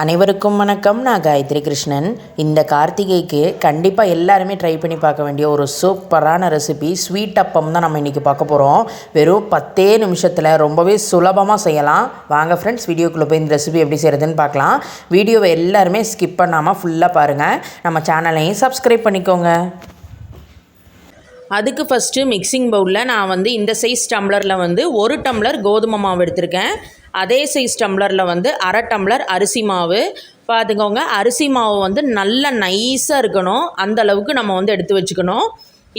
அனைவருக்கும் வணக்கம். நான் காயத்ரி கிருஷ்ணன். இந்த கார்த்திகைக்கு கண்டிப்பாக எல்லாருமே ட்ரை பண்ணி பார்க்க வேண்டிய ஒரு சூப்பரான ரெசிபி ஸ்வீட் அப்பம் தான் நம்ம இன்றைக்கி பார்க்க போகிறோம் வெறும் பத்தே நிமிஷத்தில் ரொம்பவே சுலபமாக செய்யலாம். வாங்க ஃப்ரெண்ட்ஸ் வீடியோக்குள்ளே போய் இந்த ரெசிபி எப்படி செய்கிறதுன்னு பார்க்கலாம். வீடியோவை எல்லாருமே ஸ்கிப் பண்ணாமல் ஃபுல்லாக பாருங்கள் நம்ம சேனலையும் சப்ஸ்கிரைப் பண்ணிக்கோங்க. அதுக்கு ஃபஸ்ட்டு மிக்சிங் பவுலில் நான் வந்து இந்த சைஸ் டம்ளரில் வந்து ஒரு டம்ளர் கோதுமை மாவு எடுத்திருக்கேன். அதே சைஸ் டம்ளரில் வந்து அரை டம்ளர் அரிசி மாவு. பார்த்துக்கோங்க அரிசி மாவு வந்து நல்லா நைஸாக இருக்கணும். அந்த அளவுக்கு நம்ம வந்து எடுத்து வச்சுக்கணும்.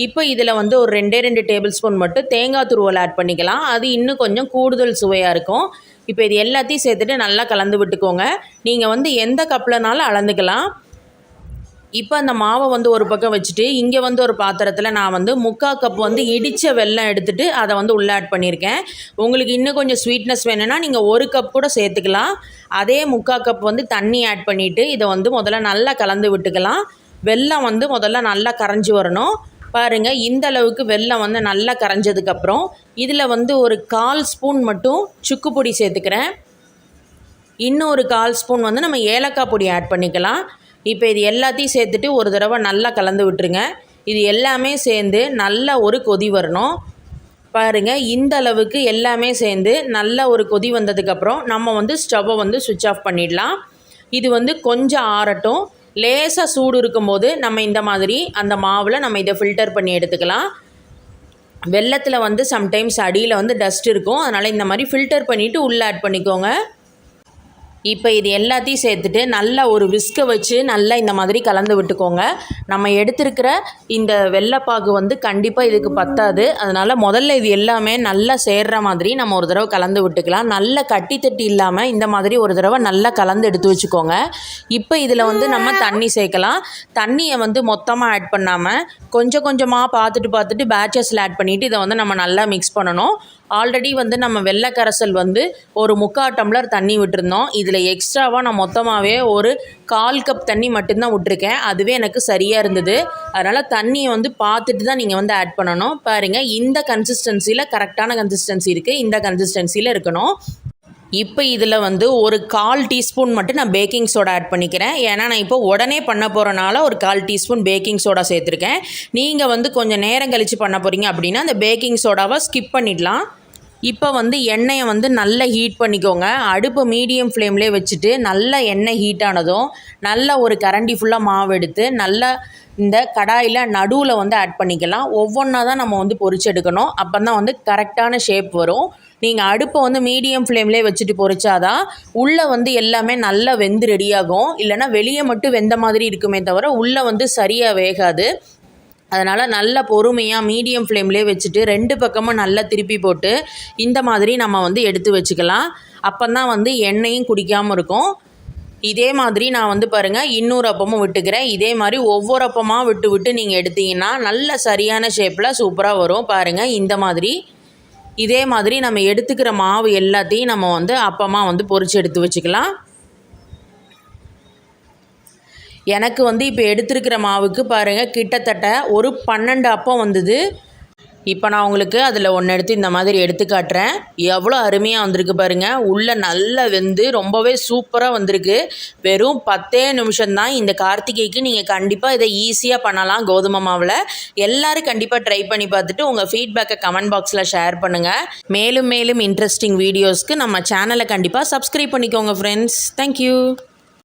இப்போ இதில் வந்து ஒரு ரெண்டே ரெண்டு டேபிள் ஸ்பூன் மட்டும் தேங்காய் துருவல் ஆட் பண்ணிக்கலாம். அது இன்னும் கொஞ்சம் கூடுதல் சுவையாக இருக்கும். இப்போ இது எல்லாத்தையும் சேர்த்துட்டு நல்லா கலந்து விட்டுக்கோங்க. நீங்கள் வந்து எந்த கப்லனாலும் அளந்துக்கலாம். இப்போ அந்த மாவை வந்து ஒரு பக்கம் வச்சுட்டு இங்கே வந்து ஒரு பாத்திரத்தில் நான் வந்து முக்கால் கப் வந்து இடித்த வெல்லம் எடுத்துகிட்டு அதை வந்து உள்ளே ஆட் பண்ணியிருக்கேன் உங்களுக்கு இன்னும் கொஞ்சம் ஸ்வீட்னஸ் வேணும்னா நீங்கள் ஒரு கப் கூட சேர்த்துக்கலாம். அதே முக்கால் கப் வந்து தண்ணி ஆட் பண்ணிவிட்டு இதை வந்து முதல்ல நல்லா கலந்து விட்டுக்கலாம். வெல்லம் வந்து முதல்ல நல்லா கரைஞ்சி வரணும். பாருங்கள் இந்த அளவுக்கு வெல்லம் வந்து நல்லா கரைஞ்சதுக்கப்புறம் இதில் வந்து ஒரு கால் ஸ்பூன் மட்டும் சுக்கு பொடி சேர்த்துக்கிறேன். இன்னும் ஒரு கால் ஸ்பூன் வந்து நம்ம ஏலக்காய் பொடி ஆட் பண்ணிக்கலாம். இப்போ இது எல்லாத்தையும் சேர்த்துட்டு ஒரு தடவை நல்லா கலந்து விட்டுருங்க. இது எல்லாமே சேர்ந்து நல்ல ஒரு கொதி வரணும். பாருங்கள் இந்த அளவுக்கு எல்லாமே சேர்ந்து நல்ல ஒரு கொதி வந்ததுக்கப்புறம் நம்ம வந்து ஸ்டவ்வை வந்து சுவிட்ச் ஆஃப் பண்ணிடலாம். இது வந்து கொஞ்சம் ஆறட்டும். லேசாக சூடு இருக்கும்போது நம்ம இந்த மாதிரி அந்த மாவில் நம்ம இதை ஃபில்டர் பண்ணி எடுத்துக்கலாம். வெள்ளத்தில் வந்து சம்டைம்ஸ் அடியில் வந்து டஸ்ட் இருக்கும். அதனால் இந்த மாதிரி ஃபில்டர் பண்ணிவிட்டு உள்ளே ஆட் பண்ணிக்கோங்க. இப்போ இது எல்லாத்தையும் சேர்த்துட்டு நல்லா ஒரு விஸ்கை வச்சு நல்லா இந்த மாதிரி கலந்து விட்டுக்கோங்க. நம்ம எடுத்திருக்கிற இந்த வெள்ளைப்பாகு வந்து கண்டிப்பாக இதுக்கு பத்தாது. அதனால் முதல்ல இது எல்லாமே நல்லா சேர்ற மாதிரி நம்ம ஒரு தடவை கலந்து விட்டுக்கலாம். நல்லா கட்டி தட்டி இல்லாமல் இந்த மாதிரி ஒரு தடவை நல்லா கலந்து எடுத்து வச்சுக்கோங்க. இப்போ இதில் வந்து நம்ம தண்ணி சேர்க்கலாம். தண்ணியை வந்து மொத்தமாக ஆட் பண்ணாமல் கொஞ்சம் கொஞ்சமாக பார்த்துட்டு பார்த்துட்டு பேச்சஸில் ஆட் பண்ணிவிட்டு இதை வந்து நம்ம நல்லா மிக்ஸ் பண்ணணும். ஆல்ரெடி வந்து நம்ம வெள்ளை கரைசல் வந்து ஒரு முக்கால் டம்ளர் தண்ணி விட்டுருந்தோம். இதில் எக்ஸ்ட்ராவாக நான் மொத்தமாகவே ஒரு கால் கப் தண்ணி மட்டும்தான் விட்ருக்கேன் அதுவே எனக்கு சரியாக இருந்தது. அதனால் தண்ணியை வந்து பார்த்துட்டு தான் நீங்கள் வந்து ஆட் பண்ணணும். பாருங்கள் இந்த கன்சிஸ்டன்சியில் கரெக்டான கன்சிஸ்டன்சி இருக்குது இந்த கன்சிஸ்டன்சியில் இருக்கணும். இப்போ இதில் வந்து ஒரு கால் டீஸ்பூன் மட்டும் நான் பேக்கிங் சோடா ஆட் பண்ணிக்கிறேன். ஏன்னா நான் இப்போ உடனே பண்ண போகிறனால ஒரு கால் டீஸ்பூன் பேக்கிங் சோடா சேர்த்துருக்கேன். நீங்கள் வந்து கொஞ்சம் நேரம் கழித்து பண்ண போகிறீங்க அப்படின்னா அந்த பேக்கிங் சோடாவை ஸ்கிப் பண்ணிடலாம். இப்போ வந்து எண்ணெயை வந்து நல்லா ஹீட் பண்ணிக்கோங்க. அடுப்பு மீடியம் ஃப்ளேம்லேயே வச்சுட்டு நல்லா எண்ணெய் ஹீட் ஆனதும் நல்ல ஒரு கரண்டி ஃபுல்லாக மாவு எடுத்து நல்லா இந்த கடாயில் நடுவில் வந்து ஆட் பண்ணிக்கலாம். ஒவ்வொன்றா தான் நம்ம வந்து பொரிச்சு எடுக்கணும். அப்போ தான் வந்து கரெக்டான ஷேப் வரும். நீங்கள் அடுப்பை வந்து மீடியம் ஃப்ளேம்லேயே வச்சுட்டு பொரிச்சாதான் உள்ளே வந்து எல்லாமே நல்லா வெந்து ரெடியாகும் இல்லைனா வெளியே மட்டும் வெந்த மாதிரி இருக்குமே தவிர உள்ளே வந்து சரியாக வேகாது. அதனால் நல்ல பொறுமையாக மீடியம் ஃப்ளேம்லேயே வச்சுட்டு ரெண்டு பக்கமும் நல்லா திருப்பி போட்டு இந்த மாதிரி நம்ம வந்து எடுத்து வச்சுக்கலாம். அப்போ தான் வந்து எண்ணெயும் குடிக்காமல் இருக்கும். இதே மாதிரி நான் வந்து பாருங்கள் இன்னொரு அப்பமும் விட்டுக்கிறேன். இதே மாதிரி ஒவ்வொரு அப்பமாக விட்டு விட்டு நீங்கள் எடுத்தீங்கன்னா நல்ல சரியான ஷேப்பில் சூப்பராக வரும். பாருங்கள் இந்த மாதிரி. இதே மாதிரி நம்ம எடுத்துக்கிற மாவு எல்லாத்தையும் நம்ம வந்து அப்பமாக வந்து பொறிச்சு எடுத்து வச்சுக்கலாம். எனக்கு வந்து இப்போ எடுத்துருக்கிற மாவுக்கு பாருங்கள் கிட்டத்தட்ட ஒரு பன்னெண்டு அப்பம் வந்தது. இப்போ நான் உங்களுக்கு அதில் ஒன்று எடுத்து இந்த மாதிரி எடுத்து காட்டுறேன். எவ்வளோ அருமையாக வந்திருக்கு பாருங்கள் உள்ளே நல்லா வெந்து ரொம்பவே சூப்பராக வந்திருக்கு. வெறும் பத்தே நிமிஷம்தான் இந்த கார்த்திகைக்கு நீங்கள் கண்டிப்பாக இதை ஈஸியாக பண்ணலாம் கோதுமை மாவில். எல்லோரும் கண்டிப்பாக ட்ரை பண்ணி பார்த்துட்டு உங்கள் ஃபீட்பேக்கை கமெண்ட் பாக்ஸில் ஷேர் பண்ணுங்கள் மேலும் மேலும் இன்ட்ரெஸ்டிங் வீடியோஸ்க்கு நம்ம சேனலை கண்டிப்பாக சப்ஸ்கிரைப் பண்ணிக்கோங்க ஃப்ரெண்ட்ஸ் தேங்க்யூ